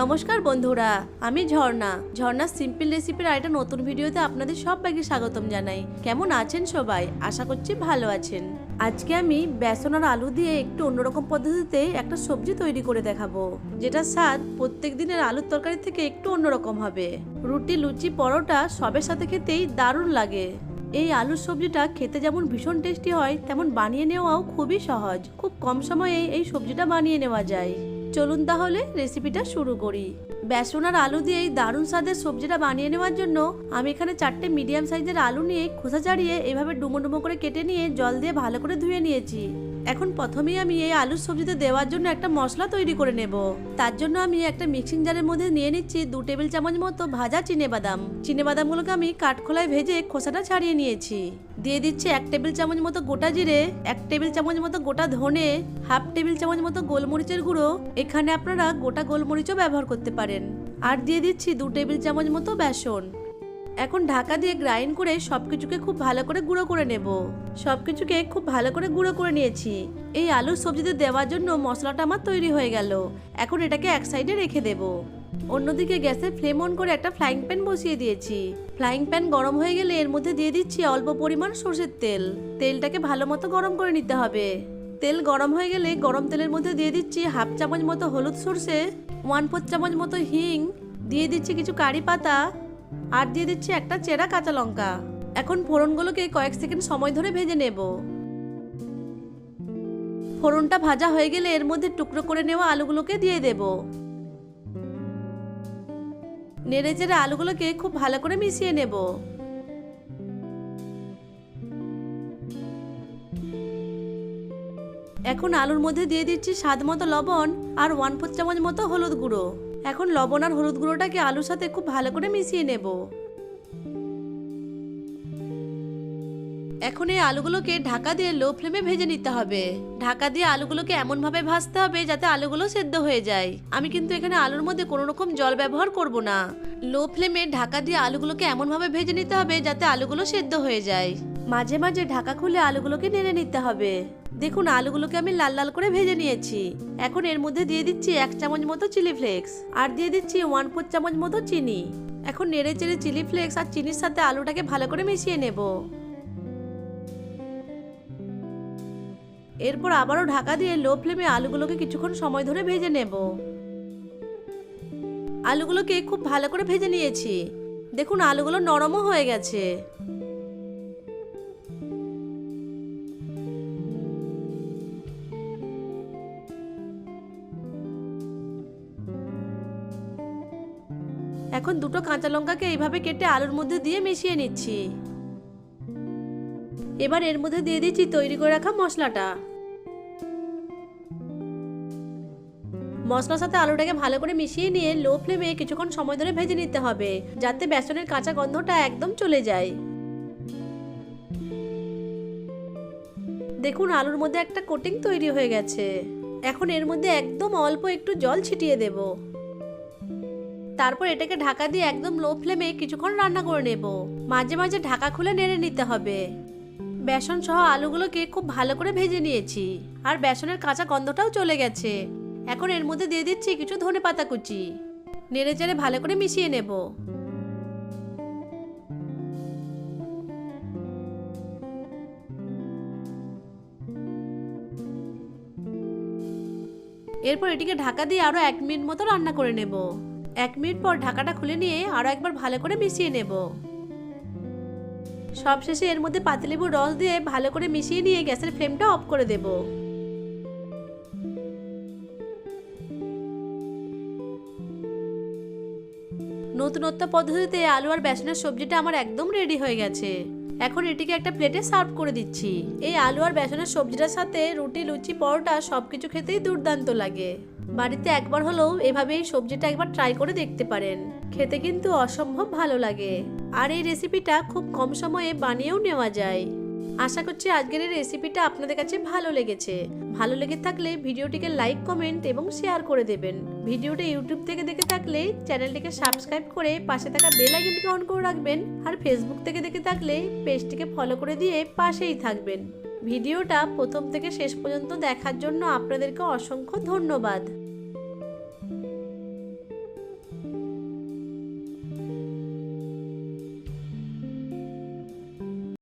নমস্কার বন্ধুরা, আমি ঝর্ণা। ঝর্ণার সিম্পল রেসিপির আরেকটা নতুন ভিডিওতে আপনাদের সবাইকে স্বাগতম জানাই। কেমন আছেন সবাই? আশা করছি ভালো আছেন। আজকে আমি বেসন আর আলু দিয়ে একটু অন্যরকম পদ্ধতিতে একটা সবজি তৈরি করে দেখাবো। যেটা স্বাদ প্রত্যেক দিনের আলুর তরকারি থেকে একটু অন্যরকম হবে। রুটি, লুচি, পরোটা সবের সাথে খেতেই দারুণ লাগে। এই আলুর সবজিটা খেতে যেমন ভীষণ টেস্টি হয়, তেমন বানিয়ে নেওয়াও খুবই সহজ। খুব কম সময়ে এই সবজিটা বানিয়ে নেওয়া যায়। চলুন তাহলে রেসিপিটা শুরু করি। বেসন আর আলু দিয়ে এই দারুণ স্বাদের সবজিটা বানিয়ে নেওয়ার জন্য আমি এখানে চারটে মিডিয়াম সাইজের আলু নিয়ে খোসা ছাড়িয়ে এভাবে ডুমো ডুমো করে কেটে নিয়ে জল দিয়ে ভালো করে ধুয়ে নিয়েছি। এখন প্রথমেই আমি এই আলুর সবজিতে দেওয়ার জন্য একটা মশলা তৈরি করে নেব। তার জন্য আমি একটা মিক্সিং জারের মধ্যে নিয়ে নিচ্ছি দু টেবিল চামচ মতো ভাজা চিনে বাদাম। চিনে বাদামগুলোকে আমি কাঠখোলায় ভেজে খোসাটা ছাড়িয়ে নিয়েছি। দিয়ে দিচ্ছি এক টেবিল চামচ মতো গোটা জিরে, এক টেবিল চামচ মতো গোটা ধনে, হাফ টেবিল চামচ মতো গোলমরিচের গুঁড়ো। এখানে আপনারা গোটা গোলমরিচও ব্যবহার করতে পারেন। আর দিয়ে দিচ্ছি দু টেবিল চামচ মতো বেসন। এখন ঢাকা দিয়ে গ্রাইন্ড করে সবকিছুকে খুব ভালো করে গুঁড়ো করে নেব। সবকিছুকে খুব ভালো করে গুঁড়ো করে নিয়েছি। এই আলুর সবজিতে দেওয়ার জন্য মশলাটা আমার তৈরি হয়ে গেল। এখন এটাকে এক সাইডে রেখে দেব। অন্যদিকে গ্যাসে ফ্লেম অন করে একটা ফ্রাইং প্যান বসিয়ে দিয়েছি। ফ্রাইং প্যান গরম হয়ে গেলে এর মধ্যে দিয়ে দিচ্ছি অল্প পরিমাণ সর্ষের তেল। তেলটাকে ভালো মতো গরম করে নিতে হবে। তেল গরম হয়ে গেলে গরম তেলের মধ্যে দিয়ে দিচ্ছি হাফ চামচ মতো হলুদ সর্ষে, ওয়ান ফোর চামচ মতো হিং, দিয়ে দিচ্ছি কিছু কারি পাতা আর দিয়ে দিচ্ছি একটা চেরা কাঁচা লঙ্কা। এখন ফোড়নগুলোকে কয়েক সেকেন্ড সময় ধরে ভেজে নেব। ফোড়নটা ভাজা হয়ে গেলে এর মধ্যে টুকরো করে নেওয়া আলুগুলোকে দিয়ে দেব। নেড়ে চেড়ে আলুগুলোকে খুব ভালো করে মিশিয়ে নেব। এখন আলুর মধ্যে দিয়ে দিচ্ছি স্বাদ মতো লবণ আর ওয়ান ফোর চামচ মতো হলুদ গুঁড়ো। এখন লবণ আর হলুদ গুঁড়োটাকে আলুর সাথে খুব ভালো করে মিশিয়ে নেব। এখন এই আলুগুলোকে ঢাকা দিয়ে লো ফ্লেমে ভেজে নিতে হবে। ঢাকা দিয়ে আলুগুলোকে এমনভাবে ভাজতে হবে যাতে আলুগুলো সেদ্ধ হয়ে যায়। আমি কিন্তু এখানে আলুর মধ্যে কোনো রকম জল ব্যবহার করব না। লো ফ্লেমে ঢাকা দিয়ে আলুগুলোকে এমনভাবে ভেজে নিতে হবে যাতে আলুগুলো সেদ্ধ হয়ে যায়। মাঝে মাঝে ঢাকা খুলে আলুগুলোকে নেড়ে নিতে হবে। দেখুন, আলুগুলোকে আমি লাল লাল করে ভেজে নিয়েছি। এখন এর মধ্যে দিয়ে দিচ্ছি এক চামচ মতো চিলি ফ্লেক্স আর দিয়ে দিচ্ছি ওয়ান ফোর চামচ মতো চিনি। এখন নেড়ে চেড়ে চিলি ফ্লেক্স আর চিনির সাথে আলুটাকে ভালো করে মিশিয়ে নেব। এরপর আবারও ঢাকা দিয়ে লো ফ্লেমে আলুগুলোকে কিছুক্ষণ সময় ধরে ভেজে নেব। আলুগুলোকে খুব ভালো করে ভেজে নিয়েছি। দেখুন, আলুগুলো নরমও হয়ে গেছে। এখন দুটো কাঁচা লঙ্কাকে এইভাবে কেটে আলুর মধ্যে দিয়ে মিশিয়ে নিচ্ছি। এবার এর মধ্যে দিয়ে দিচ্ছি তৈরি করে রাখা মশলাটা। মশলার সাথে আলুটাকে ভালো করে মিশিয়ে নিয়ে লো ফ্লেমে কিছুক্ষণ সময় ধরে ভেজে নিতে হবে, যাতে বেসনের কাঁচা গন্ধটা একদম চলে যায়। দেখুন আলুর মধ্যে একটা কোটিং তৈরি হয়ে গেছে। এখন এর মধ্যে একদম অল্প একটু জল ছিটিয়ে দেব। তারপর এটাকে ঢাকা দিয়ে একদম লো ফ্লেমে কিছুক্ষণ রান্না করে নেব। মাঝে মাঝে ঢাকা খুলে নেড়ে নিতে হবে। বেসন সহ আলুগুলোকে খুব ভালো করে ভেজে নিয়েছি। আর বেসনের কাঁচা গন্ধটাও চলে গেছে। এখন এর মধ্যে দিয়ে দিচ্ছি কিছু ধনে পাতা কুচি। নেড়ে চেড়ে ভালো করে মিশিয়ে নেব। এরপর এটিকে ঢাকা দিয়ে আরও এক মিনিট মতো রান্না করে নেব। এক মিনিট পর ঢাকাটা খুলে নিয়ে আরও একবার ভালো করে মিশিয়ে নেব। সবশেষে এর মধ্যে পাতিলেবুর রস দিয়ে ভালো করে মিশিয়ে নিয়ে গ্যাসের ফ্লেমটা অফ করে দেব। নতুনত্ব পদ্ধতিতে আলু আর বেসনের সবজিটা আমার একদম রেডি হয়ে গেছে। এখন এটিকে একটা প্লেটে সার্ভ করে দিচ্ছি। এই আলু আর বেসনের সবজিটার সাথে রুটি, লুচি, পরোটা সবকিছু খেতেই দুর্দান্ত লাগে। বাড়িতে একবার হলেও এভাবে এই সবজিটা একবার ট্রাই করে দেখতে পারেন। খেতে কিন্তু অসম্ভব ভালো লাগে। আর এই রেসিপিটা খুব কম সময়ে বানিয়েও নেওয়া যায়। আশা করছি আজকের এই রেসিপিটা আপনাদের কাছে ভালো লেগেছে। ভালো লেগে থাকলে ভিডিওটিকে লাইক কমেন্ট এবং শেয়ার করে দেবেন। ভিডিওটা ইউটিউব থেকে দেখে থাকলে চ্যানেলটিকে সাবস্ক্রাইব করে পাশে থাকা বেল আইকনটিকে অন করে রাখবেন। আর ফেসবুক থেকে দেখে থাকলে পেজটিকে ফলো করে দিয়ে পাশেই থাকবেন। ভিডিওটা প্রথম থেকে শেষ পর্যন্ত দেখার জন্য আপনাদেরকে অসংখ্য ধন্যবাদ।